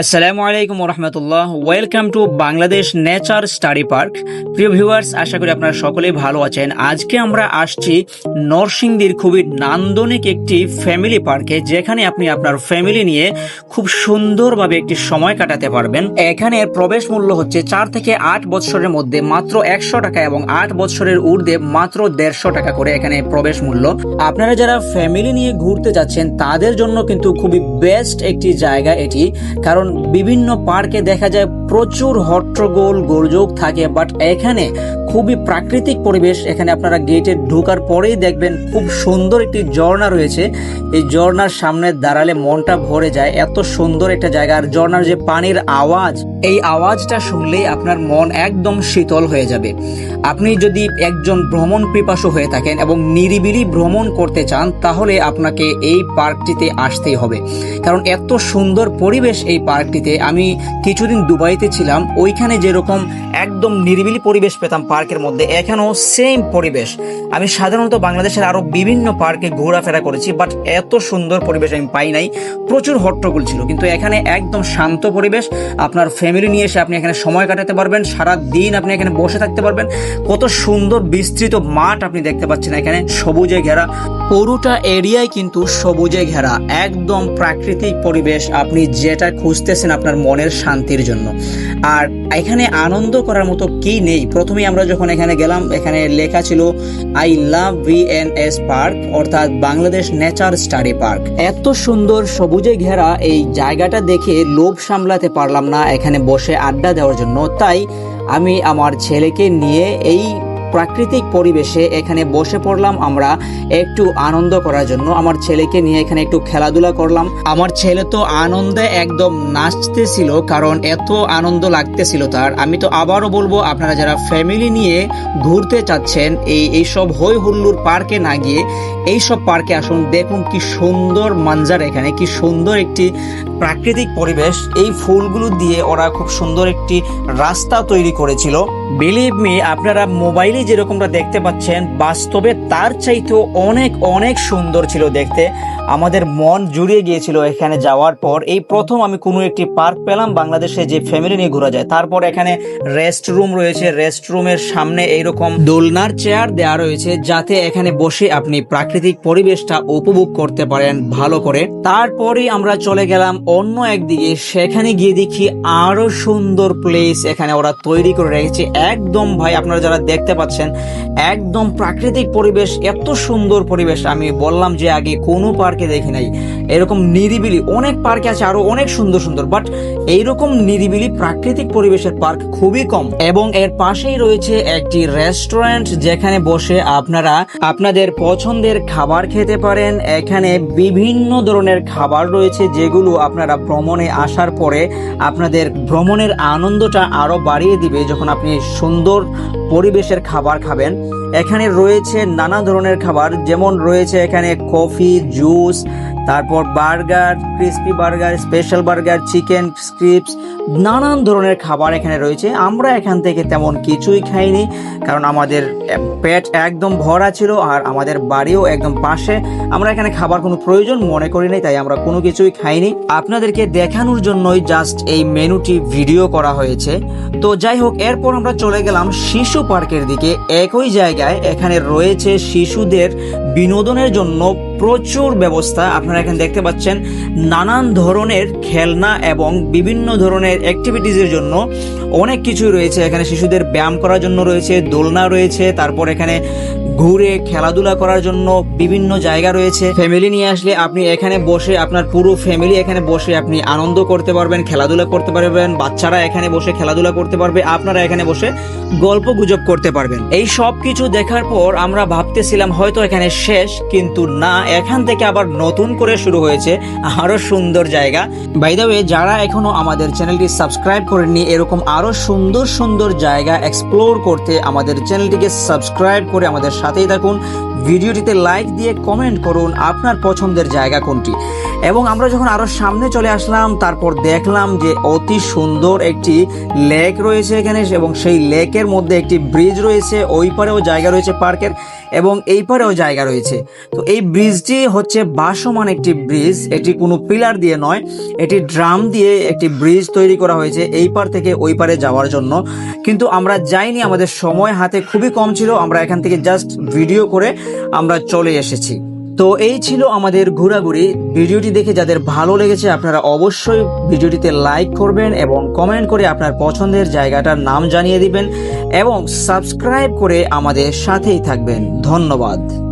আসসালামু আলাইকুম রহমতুল্লাহ welcome to Bangladesh nature study park প্রিয় ভিউয়ার্স আশা করি আপনারা সকলেই ভালো আছেন। আজকে আমরা আসছি নরসিংদীর খুবই নান্দনিক একটি ফ্যামিলি পার্কে যেখানে আপনি আপনার ফ্যামিলি নিয়ে খুব সুন্দরভাবে একটি সময় কাটাতে পারবেন। এখানে প্রবেশ মূল্য হচ্ছে চার থেকে আট বছরের মধ্যে মাত্র একশো টাকা এবং আট বছরের ঊর্ধ্বে মাত্র দেড়শো টাকা করে এখানে প্রবেশ মূল্য। আপনারা যারা ফ্যামিলি নিয়ে ঘুরতে যাচ্ছেন, তাদের জন্য কিন্তু খুবই বেস্ট একটি জায়গা এটি। কারণ বিভিন্ন পার্কে দেখা যায় প্রচুর হট্টগোল গোলযোগ থাকে বাট এখানে খুবই প্রাকৃতিক পরিবেশ। এখানে আপনারা গেটে ঢোকার পরেই দেখবেন খুব সুন্দর একটি ঝর্ণা রয়েছে। এই ঝর্ণার সামনে দাঁড়ালে মনটা ভরে যায়। এত সুন্দর একটা জায়গা। আর ঝর্ণার যে পানির আওয়াজ, এই আওয়াজটা শুনলেই আপনার মন একদম শীতল হয়ে যাবে। আপনি যদি একজন ভ্রমণ পিপাসু হয়ে থাকেন এবং নিরিবিলি ভ্রমণ করতে চান, তাহলে আপনাকে এই পার্কটিতে আসতেই হবে। কারণ এত সুন্দর পরিবেশ এই পার্কটিতে। আমি কিছুদিন দুবাইতে ছিলাম। ওইখানে যেরকম একদম নিরিবিলি পরিবেশ পেতাম পার্কের মধ্যে। এখানেও সেম পরিবেশ। আমি সাধারণত বাংলাদেশের আরও বিভিন্ন পার্কে ঘোরাফেরা করেছি বাট এত সুন্দর পরিবেশ আমি পাই নাই। প্রচুর হট্টগোল ছিল, কিন্তু এখানে একদম শান্ত পরিবেশ। আপনার ফ্যামিলি নিয়ে এসে আপনি এখানে সময় কাটাতে পারবেন সারা দিন আপনি এখানে বসে থাকতে পারবেন। কত সুন্দর বিস্তৃত মাঠ আপনি দেখতে পাচ্ছেন এখানে, সবুজে ঘেরা। পুরোটা এরিয়ায় কিন্তু সবুজে ঘেরা, একদম প্রাকৃতিক পরিবেশ আপনি যেটা খুঁজতেছেন আপনার মনের শান্তির জন্য। আর এখানে আনন্দ করার মতো কি নেই? প্রথমেই আমরা যখন এখানে গেলাম, এখানে লেখা ছিল আই লাভ ভিএনএস পার্ক অর্থাৎ বাংলাদেশ নেচার স্টাডি পার্ক। এত সুন্দর সবুজে ঘেরা এই জায়গাটা দেখে লোভ সামলাতে পারলাম না এখানে বসে আড্ডা দেওয়ার জন্য। তাই আমি আমার ছেলেকে নিয়ে এই প্রাকৃতিক পরিবেশে এখানে বসে পড়লাম আমরা একটু আনন্দ করার জন্য। আমার ছেলেকে নিয়ে এখানে একটু খেলাধুলা করলাম। আমার ছেলে তো আনন্দে একদম নাচতেছিল, কারণ এত আনন্দ লাগতেছিল তার। আমি তো আবারও বলব, আপনারা যারা ফ্যামিলি নিয়ে ঘুরতে চাচ্ছেন, এই, এইসব হই হুল্লুর পার্কে না গিয়ে এইসব পার্কে আসুন। দেখুন কি সুন্দর মানজার এখানে, কি সুন্দর একটি প্রাকৃতিক পরিবেশ। এই ফুলগুলো দিয়ে ওরা খুব সুন্দর একটি রাস্তা তৈরি করেছিল। বিলিভ মি আপনারা মোবাইলে যেরকমটা দেখতে পাচ্ছেন, বাস্তবে তার চাইতেও অনেক অনেক সুন্দর ছিল দেখতে। আমাদের মন জুড়িয়ে গিয়েছিল এখানে যাওয়ার পর। এই প্রথম আমি কোনো একটি পার্ক পেলাম বাংলাদেশে যে ফ্যামিলি নিয়ে ঘোরা যায়। তারপর এখানে রেস্ট রুম রয়েছে। রেস্ট রুমের সামনে এইরকম দোলনার চেয়ার দেওয়া রয়েছে, যাতে এখানে বসে আপনি প্রাকৃতিক পরিবেশটা উপভোগ করতে পারেন ভালো করে। তারপরে আমরা চলে গেলাম অন্য একদিকে। সেখানে গিয়ে দেখি আরও সুন্দর প্লেস এখানে ওরা তৈরি করে রেখেছে। একদম ভাই, আপনারা যারা দেখতে পাচ্ছেন, একদম প্রাকৃতিক পরিবেশ, এত সুন্দর পরিবেশ। আমি বললাম যে আগে কোনো পার্কে দেখি নাই। এরকম নিরিবিলি অনেক পার্কে আছে, আরও অনেক সুন্দর সুন্দর বাট এইরকম নিরিবিলি প্রাকৃতিক পরিবেশের পার্ক খুবই কম এবং এর পাশেই রয়েছে একটি রেস্টুরেন্ট যেখানে বসে আপনারা আপনাদের পছন্দের খাবার খেতে পারেন। এখানে বিভিন্ন ধরনের খাবার রয়েছে যেগুলো আপনারা ভ্রমণে আসার পরে আপনাদের ভ্রমণের আনন্দটা আরও বাড়িয়ে দিবে যখন আপনি সুন্দর পরিবেশের খাবার খাবেন। এখানে রয়েছে নানা ধরনের খাবার, যেমন রয়েছে এখানে কফি, জুস, তারপর burger crispy burger special burger chicken Scripps নানান ধরনের খাবার এখানে রয়েছে। আমরা এখান থেকে তেমন কিছুই খাইনি, কারণ আমাদের পেট একদম ভরা ছিল আর আমাদের বাড়িও একদম পাশে। আমরা এখানে খাবার কোনো প্রয়োজন মনে করি নাই তাই আমরা কোনো কিছুই খাইনি। আপনাদেরকে দেখানোর জন্যই জাস্ট এই মেনুটি ভিডিও করা হয়েছে। তো যাই হোক, এরপর আমরা চলে গেলাম শিশু পার্কের দিকে। একই জায়গায় এখানে রয়েছে শিশুদের বিনোদনের জন্য প্রচুর ব্যবস্থা আপনারা এখানে দেখতে পাচ্ছেন। নানান ধরনের খেলনা এবং বিভিন্ন ধরনের অ্যাক্টিভিটিজের জন্য অনেক কিছুই রয়েছে। এখানে শিশুদের ব্যায়াম করার জন্য রয়েছে, দোলনা রয়েছে, তারপর এখানে ঘুরে খেলাধুলা করার জন্য বিভিন্ন জায়গা রয়েছে। ফ্যামিলি নিয়ে আসলে আপনি এখানে বসে আপনার পুরো ফ্যামিলি এখানে বসে আপনি আনন্দ করতে পারবেন, খেলাধুলা করতে পারবেন, বাচ্চারা এখানে বসে খেলাধুলা করতে পারবে, আপনারা এখানে বসে গল্প গুজব করতে পারবেন। এই সব কিছু দেখার পর আমরা ভাবতেছিলাম হয়তো এখানে শেষ, কিন্তু না, এখান থেকে আবার নতুন করে শুরু হয়েছে আরও সুন্দর জায়গা। বাই দ্য ওয়ে যারা এখনও আমাদের চ্যানেলটি সাবস্ক্রাইব করেননি, এরকম আরও সুন্দর সুন্দর জায়গা এক্সপ্লোর করতে আমাদের চ্যানেলটিকে সাবস্ক্রাইব করে আমাদের সাথে সাথেই থাকুন। ভিডিওটিতে লাইক দিয়ে কমেন্ট করুন আপনার পছন্দের জায়গা কোনটি। এবং আমরা যখন আরও সামনে চলে আসলাম, তারপর দেখলাম যে অতি সুন্দর একটি লেক রয়েছে এখানে এবং সেই লেকের মধ্যে একটি ব্রিজ রয়েছে। ওই পারেও জায়গা রয়েছে পার্কের এবং এই পারেও জায়গা রয়েছে। তো এই ব্রিজটি হচ্ছে বাসমান একটি ব্রিজ এটি কোনো পিলার দিয়ে নয়, এটি ড্রাম দিয়ে একটি ব্রিজ তৈরি করা হয়েছে এই পার থেকে ওই পারে যাওয়ার জন্য। কিন্তু আমরা যাইনি, আমাদের সময় হাতে খুবই কম ছিল। আমরা এখান থেকে জাস্ট ভিডিও করে আমরা চলে এসেছি। তো এই ছিল আমাদের ঘোরাঘুরি। ভিডিওটি দেখে যাদের ভালো লেগেছে, আপনারা অবশ্যই ভিডিওটিতে লাইক করবেন এবং কমেন্ট করে আপনার পছন্দের জায়গাটার নাম জানিয়ে দিবেন এবং সাবস্ক্রাইব করে আমাদের সাথেই থাকবেন। ধন্যবাদ।